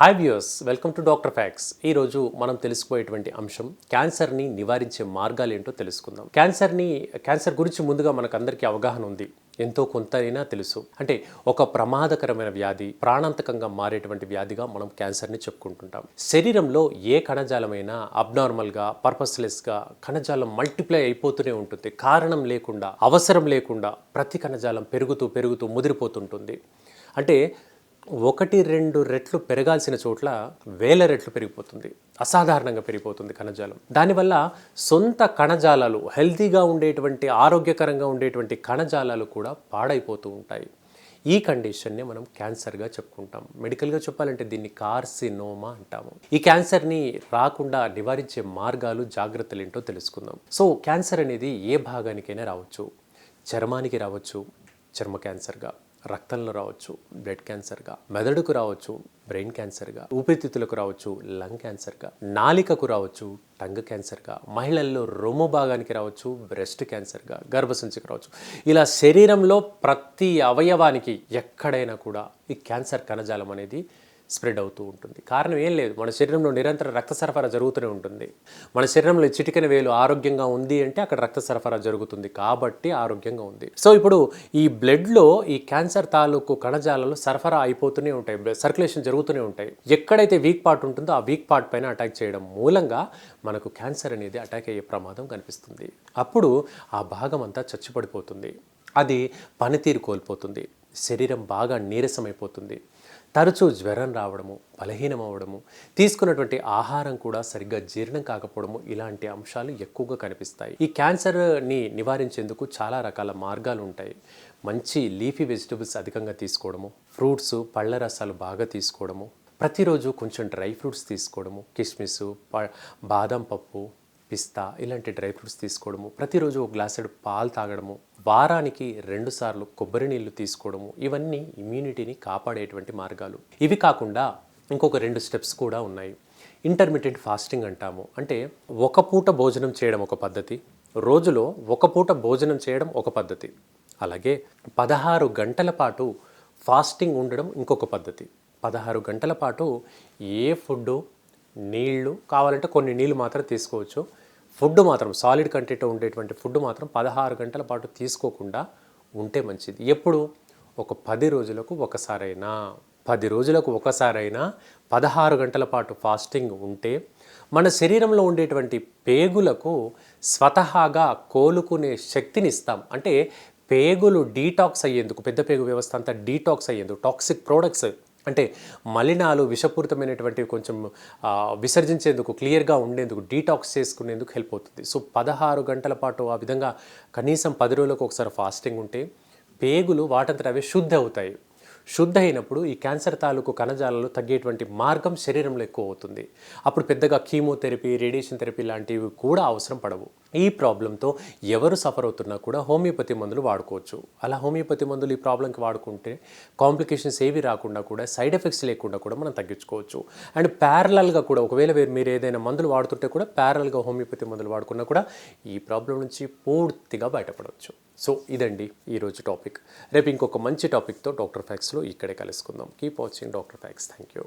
Hi views welcome to doctor facts ఈ రోజు మనం తెలుసుకోయేటువంటి అంశం క్యాన్సర్ని నివారించే మార్గాలు ఏంటో తెలుసుకుందాం. క్యాన్సర్ని క్యాన్సర్ గురించి ముందుగా మనకు అందరికీ అవగాహన ఉంది. ఎంతో కొంత అయినా తెలుసు. అంటే ఒక ప్రమాదకరమైన వ్యాధి ప్రాణాంతకంగా మారేటువంటి వ్యాధిగా మనం క్యాన్సర్ని చెప్పుకుంటుంటాం. శరీరంలో ఏ కణజాలమైనా అబ్నార్మల్గా పర్పస్లెస్గా కణజాలం మల్టిప్లై అయిపోతూనే ఉంటుంది. కారణం లేకుండా అవసరం లేకుండా ప్రతి కణజాలం పెరుగుతూ పెరుగుతూ ముదిరిపోతుంటుంది. అంటే ఒకటి రెండు రెట్లు పెరగాల్సిన చోట్ల వేల రెట్లు పెరిగిపోతుంది. అసాధారణంగా పెరిగిపోతుంది కణజాలం. దానివల్ల సొంత కణజాలాలు హెల్తీగా ఉండేటువంటి ఆరోగ్యకరంగా ఉండేటువంటి కణజాలాలు కూడా పాడైపోతూ ఉంటాయి. ఈ కండిషన్ని మనం క్యాన్సర్గా చెప్పుకుంటాం. మెడికల్గా చెప్పాలంటే దీన్ని కార్సినోమా అంటాము. ఈ క్యాన్సర్ని రాకుండా నివారించే మార్గాలు జాగ్రత్తలు ఏంటో తెలుసుకుందాం. సో క్యాన్సర్ అనేది ఏ భాగానికైనా రావచ్చు. చర్మానికి రావచ్చు. చర్మ క్యాన్సర్గా. రక్తంలో రావచ్చు బ్లడ్ క్యాన్సర్గా మెదడుకు రావచ్చు బ్రెయిన్ క్యాన్సర్గా ఊపిరితిత్తులకు రావచ్చు లంగ్ క్యాన్సర్గా నాలికకు రావచ్చు టంగ్ క్యాన్సర్గా మహిళల్లో రొమ్ము భాగానికి రావచ్చు బ్రెస్ట్ క్యాన్సర్గా గర్భసంచికి రావచ్చు. ఇలా శరీరంలో ప్రతి అవయవానికి ఎక్కడైనా కూడా ఈ క్యాన్సర్ కణజాలం అనేది స్ప్రెడ్ అవుతూ ఉంటుంది. కారణం ఏం లేదు. మన శరీరంలో నిరంతరం రక్త సరఫరా జరుగుతూనే ఉంటుంది. మన శరీరంలో చిటికెన వేలు ఆరోగ్యంగా ఉంది అంటే అక్కడ రక్త సరఫరా జరుగుతుంది. కాబట్టి ఆరోగ్యంగా ఉంది. సో ఇప్పుడు ఈ బ్లడ్లో ఈ క్యాన్సర్ తాలూకు కణజాలాలు సరఫరా అయిపోతూనే ఉంటాయి. బ్లడ్ సర్క్యులేషన్ జరుగుతూనే ఉంటాయి. ఎక్కడైతే వీక్ పార్ట్ ఉంటుందో ఆ వీక్ పార్ట్ పైన అటాక్ చేయడం మూలంగా మనకు క్యాన్సర్ అనేది అటాక్ అయ్యే ప్రమాదం కనిపిస్తుంది. అప్పుడు ఆ భాగం అంతా చచ్చిపడిపోతుంది. అది పనితీరు కోల్పోతుంది. శరీరం బాగా నీరసమైపోతుంది. తరచూ జ్వరం రావడము బలహీనం అవ్వడము తీసుకున్నటువంటి ఆహారం కూడా సరిగ్గా జీర్ణం కాకపోవడము ఇలాంటి అంశాలు ఎక్కువగా కనిపిస్తాయి. ఈ క్యాన్సర్ని నివారించేందుకు చాలా రకాల మార్గాలు ఉంటాయి. మంచి లీఫీ వెజిటబుల్స్ అధికంగా తీసుకోవడము ఫ్రూట్స్ పళ్ళ రసాలు బాగా తీసుకోవడము ప్రతిరోజు కొంచెం డ్రై ఫ్రూట్స్ తీసుకోవడము కిస్మిస్ ప బాదం పప్పు పిస్తా ఇలాంటి డ్రై ఫ్రూట్స్ తీసుకోవడము ప్రతిరోజు ఒక గ్లాసుడు పాలు తాగడము వారానికి రెండు సార్లు కొబ్బరి నీళ్ళు తీసుకోవడము ఇవన్నీ ఇమ్యూనిటీని కాపాడేటువంటి మార్గాలు. ఇవి కాకుండా ఇంకొక రెండు స్టెప్స్ కూడా ఉన్నాయి. ఇంటర్మీడియట్ ఫాస్టింగ్ అంటాము. అంటే ఒక పూట భోజనం చేయడం ఒక పద్ధతి రోజులో ఒక పూట భోజనం చేయడం ఒక పద్ధతి. అలాగే పదహారు గంటల పాటు ఫాస్టింగ్ ఉండడం ఇంకొక పద్ధతి. పదహారు గంటల పాటు ఏ ఫుడ్డు నీళ్ళు కావాలంటే కొన్ని నీళ్ళు మాత్రం తీసుకోవచ్చు. ఫుడ్ మాత్రం సాలిడ్ కంటెంట్ ఉండేటువంటి ఫుడ్ మాత్రం పదహారు గంటల పాటు తీసుకోకుండా ఉంటే మంచిది. ఎప్పుడు? ఒక పది రోజులకు ఒకసారైనా. పది రోజులకు ఒకసారైనా పదహారు గంటల పాటు ఫాస్టింగ్ ఉంటే మన శరీరంలో ఉండేటువంటి పేగులకు స్వతహాగా కోలుకునే శక్తిని ఇస్తాం అంటే పేగులు డీటాక్స్ అయ్యేందుకు పెద్ద పేగు వ్యవస్థ అంతా డీటాక్స్ అయ్యేందుకు టాక్సిక్ ప్రోడక్ట్స్ అంటే మలినాలు విషపూరితమైనటువంటి కొంచెం విసర్జించేందుకు క్లియర్గా ఉండేందుకు డీటాక్స్ చేసుకునేందుకు హెల్ప్ అవుతుంది. సో పదహారు గంటల పాటు ఆ విధంగా కనీసం పది రోజులకు ఒకసారి ఫాస్టింగ్ ఉంటే పేగులు వాటంతట అవే శుద్ధి అవుతాయి శుద్ధ అయినప్పుడు ఈ క్యాన్సర్ తాలూకు కణజాలాలు తగ్గేటువంటి మార్గం శరీరంలో ఎక్కువ అవుతుంది అప్పుడు పెద్దగా కీమోథెరపీ రేడియేషన్ థెరపీ లాంటివి కూడా అవసరం పడవు. ఈ ప్రాబ్లంతో ఎవరు సఫర్ అవుతున్నా కూడా హోమియోపతి మందులు వాడుకోవచ్చు. అలా హోమియోపతి మందులు ఈ ప్రాబ్లంకి వాడుకుంటే కాంప్లికేషన్స్ ఏవి రాకుండా కూడా సైడ్ ఎఫెక్ట్స్ లేకుండా కూడా మనం తగ్గించుకోవచ్చు. అండ్ ప్యారలల్గా కూడా ఒకవేళ మీరు ఏదైనా మందులు వాడుతుంటే కూడా ప్యారలల్గా హోమియోపతి మందులు వాడుకున్నా కూడా ఈ ప్రాబ్లం నుంచి పూర్తిగా బయటపడవచ్చు. సో ఇదండి ఈరోజు టాపిక్. రేపు ఇంకొక మంచి టాపిక్తో డాక్టర్ ఫ్యాక్స్లో ఇక్కడే కలుసుకుందాం. Keep watching doctor facts. Thank you